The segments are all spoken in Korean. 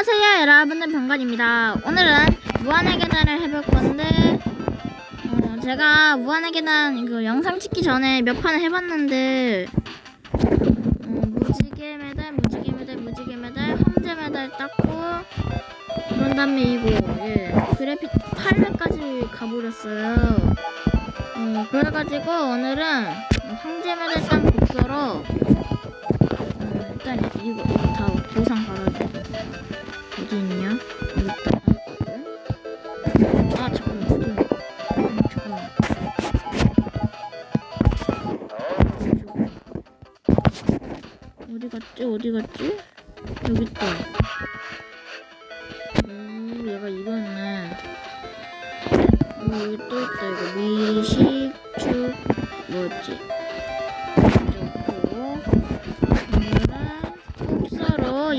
안녕하세요 여러분들 병관입니다. 오늘은 무한의 계단을 해볼 건데 어, 제가 무한의 계단 그 영상 찍기 전에 몇 판을 해봤는데 어, 무지개 메달 무지개 메달 무지개 메달 황제 메달 땄고 그런 다음에 이거 예 그래픽 8회까지 가버렸어요. 어, 그래가지고 오늘은 황제 메달 딴 복서로 어, 일단 이거, 다 보상 받아야 돼 어디 있냐? 여기 있다. 아 잠깐만 어디? 음, 잠깐만. 어디 갔지? 어디 갔지? 여기 있다. 오, 얘가 이거였네. 오, 여기 또 있다. 이거 미식축 뭐였지?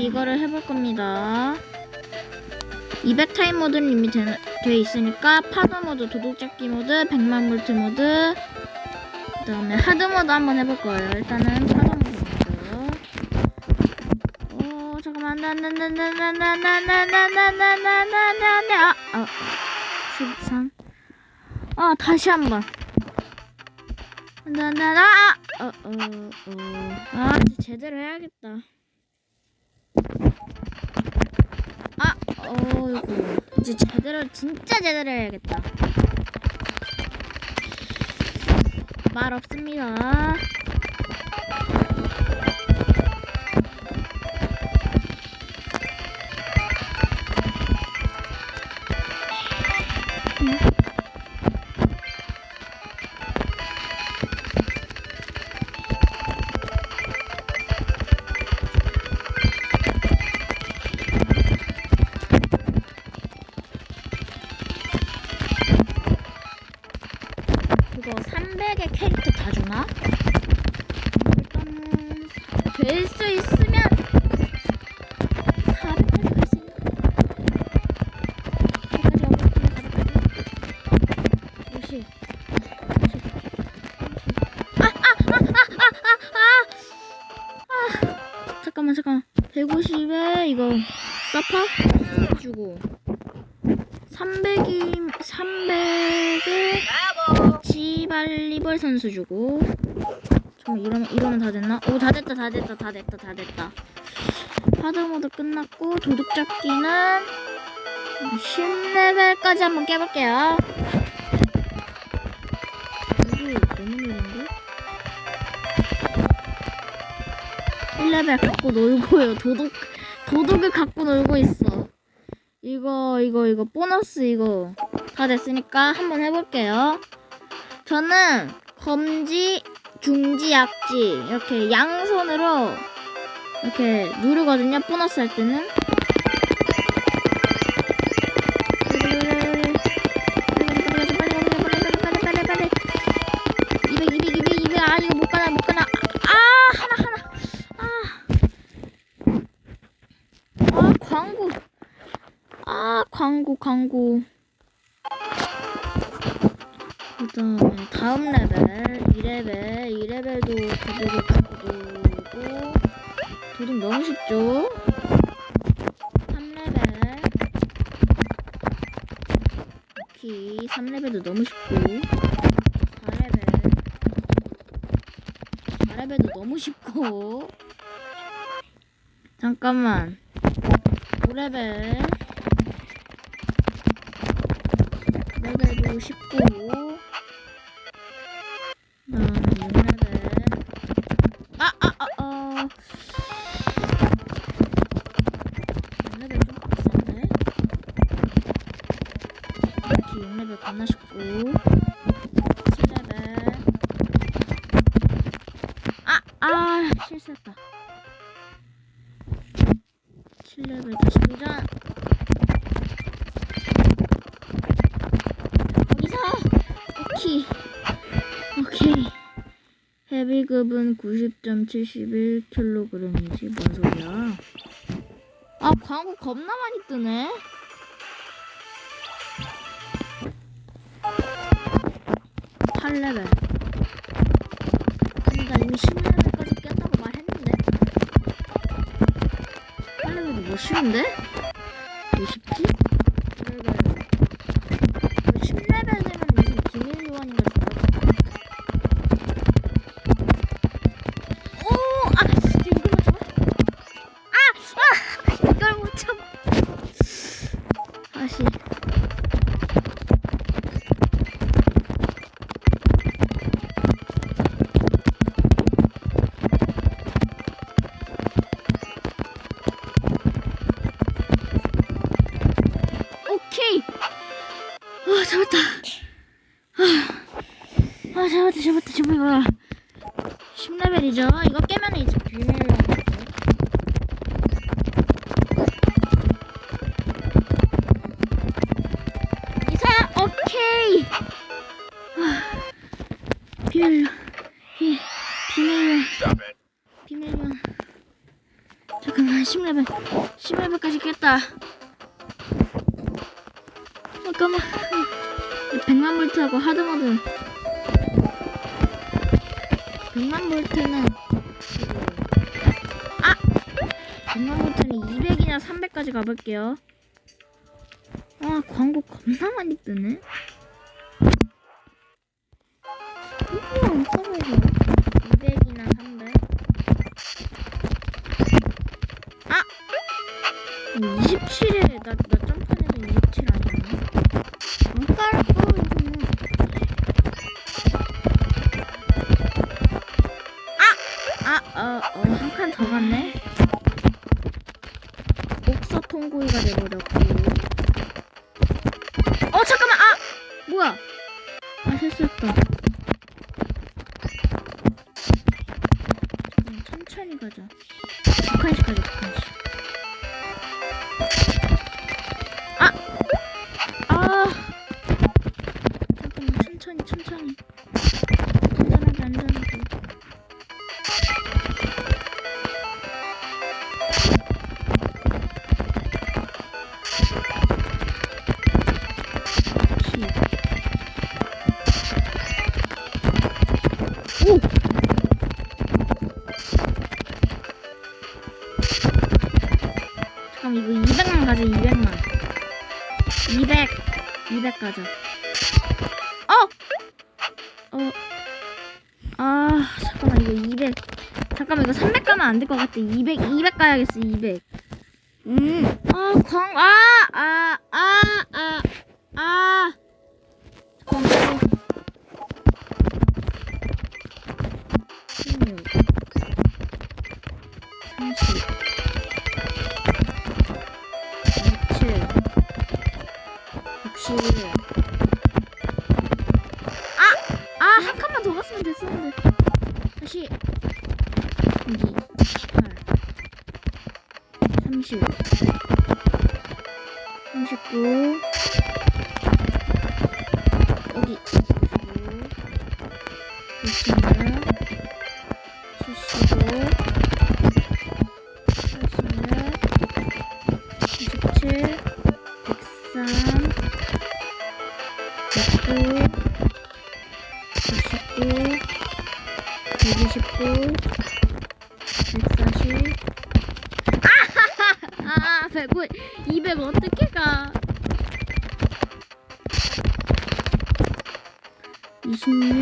이거를 해볼 겁니다. 200 타임 모드는 이미 되, 돼 있으니까 파도 모드, 도둑잡기 모드, 100만 볼트 모드, 그 다음에 하드 모드 한번 해볼 거예요. 일단은 파도 모드. 오, 잠깐만, 나나나나나나나나나나나나나나나나나 아, 아, 13. 아, 다시 한 번. 나나나, 아, 어, 어, 어. 아, 이제 제대로 해야겠다. 아, 어이구. 이제 제대로, 진짜 제대로 해야겠다. 말 없습니다. 그 서파 주고. 300이 300에 지발리벌 선수 주고. 잠깐 이러면 이러면 다 됐나? 오 다 됐다 다 됐다 다 됐다 다 됐다. 하드 모드 끝났고 도둑 잡기는 10레벨까지 한번 깨볼게요. 이거 너무 느린데? 1레벨 갖고 놀고요. 도둑 도둑을 갖고 놀고 있어 이거 이거 이거 보너스 이거 다 됐으니까 한번 해볼게요 저는 검지, 중지, 약지 이렇게 양손으로 이렇게 누르거든요. 보너스 할 때는. 광고 광고 그 다음에 다음 레벨 2레벨 2레벨도 도둑을 갖고 놀고. 도둑 너무 쉽죠? 3레벨. 오케이. 3레벨도 너무 쉽고. 4레벨. 4레벨도 너무 쉽고. 잠깐만. 5레벨 59 헤비급은 90.71kg이지. 뭔 소리야? 아 광고 겁나 많이 뜨네. 팔레벨. 근데 나 이미 10레벨까지 깼다고 말했는데. 8레벨도 뭐 쉬운데? 50지? 10레벨이죠. 이거 깨면 이제 비밀로. 이사 오케이. 아, 비밀로 비 비밀로 Stop it. 비밀로. 잠깐만 10레벨 10레벨까지 깼다. 잠깐만 100만 볼트하고 하드모드 100만 볼트는 아! 100만 볼트는 200이나 300까지 가볼게요 아 광고 겁나 많이 뜨네 이거 실수했다 잠깐 이거 200만 가자 200만 200 200 가자 어! 어. 아, 잠깐만, 이거 200. 잠깐만, 이거 300 가면 안 될 것 같아. 200, 200 가야겠어, 200. 음. 아, 광, 아, 아, 아, 아, 아. 잠깐만. 16. 30. 27. 61. 아, 한 칸만 더 갔으면 됐었는데. 다시. 여기. 8. 30. 39. 129, 140. 아, 아, 109, 200 어떻게 가? 26,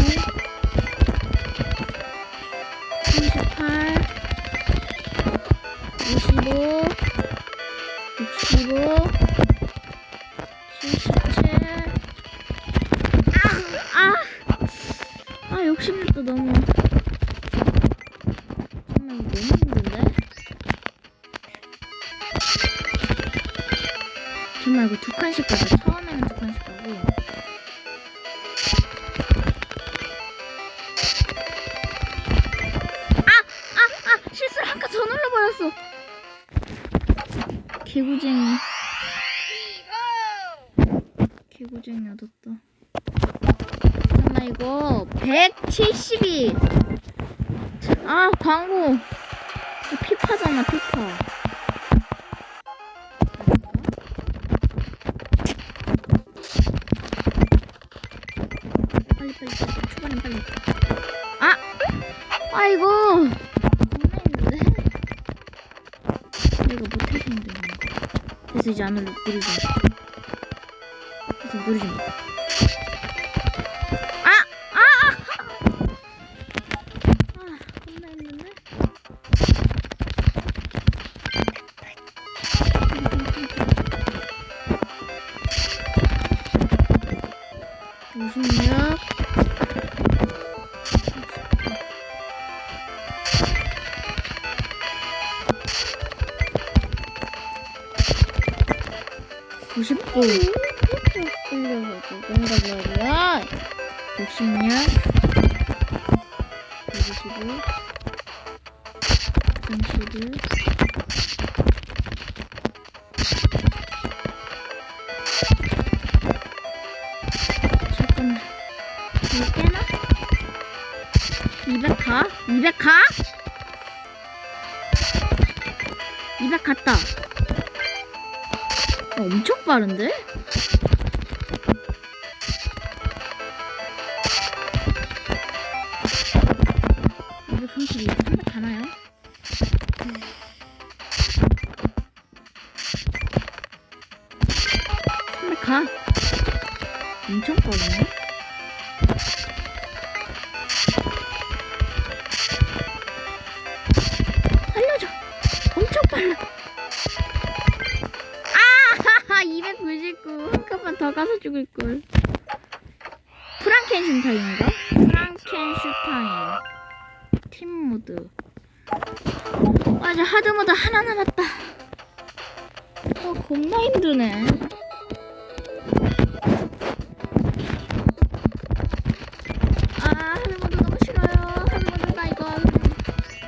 38, 55, 65, 77. 아, 아. 아 욕심냈다 너무 이거 두 칸씩 가자 처음에는 두 칸씩 가고 아! 아! 아! 실수를 한칸더 눌러버렸어 개구쟁이 개구쟁이 얻었다 잠깐만 이거 172. 아 광고. 피파잖아 피파. 겁나 힘든데. 99 끌려가지고 뭔가 뭐야 60년 125 31 잠깐만 이거 깨나? 200 가? 200 가? 200 갔다 어, 엄청 빠른데? 더 가서 죽을 걸. 프랑켄슈타인인가? 프랑켄슈타인. 팀 모드. 아, 이제 하드 모드 하나 남았다. 아, 겁나 힘드네. 아, 하드 모드 너무 싫어요. 하드 모드 나 이거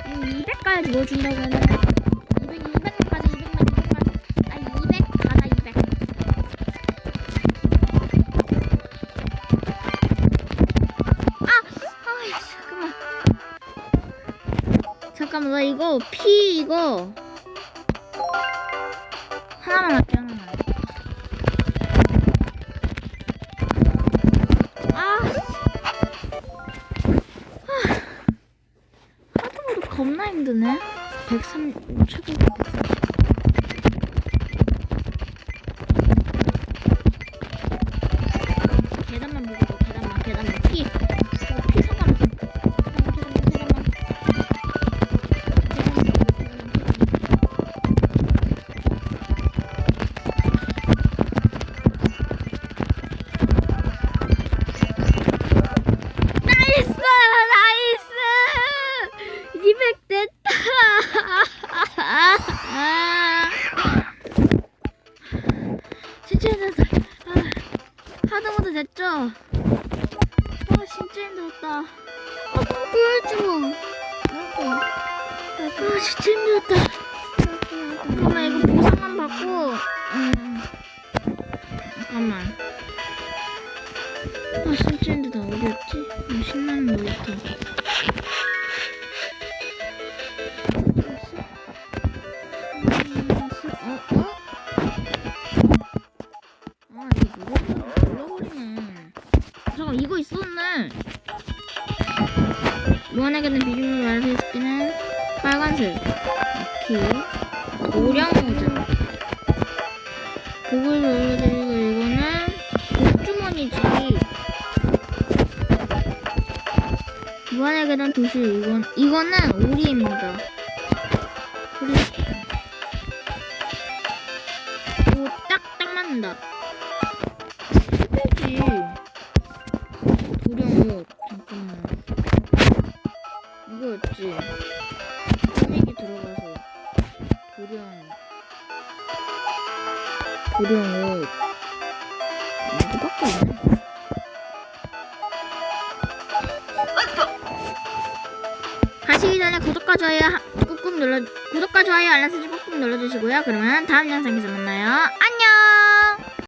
200까지 넣어준다고 했는데 이거 피 이거 하나만 할게 하나만 아 하드모드 겁나 힘드네. 103 최고 130. 아, 진짜 힘들었다. 잠깐만, 이거 보상만 받고, 음, 잠깐만. 아 진짜 힘들다 어디였지? 아, 신나는 놀이터 이거 있었네 무한하게는 비빔을 말해줄게는 빨간색 오케이 오량 모자 그걸 눌러드리고 이거는 복주머니지 무한의 계단 도시 이건 이거는 오리입니다. 오리. 오딱딱 맞는다. 해야지. 도령 옷 잠깐만. 이거였지. 도령 옷. 이거밖에 없네. 가시기 전에 구독과 좋아요 하- 꾹꾹 눌러 구독과 좋아요 알람 설정 꾹꾹 눌러주시고요. 그러면 다음 영상에서 만나요. 안녕.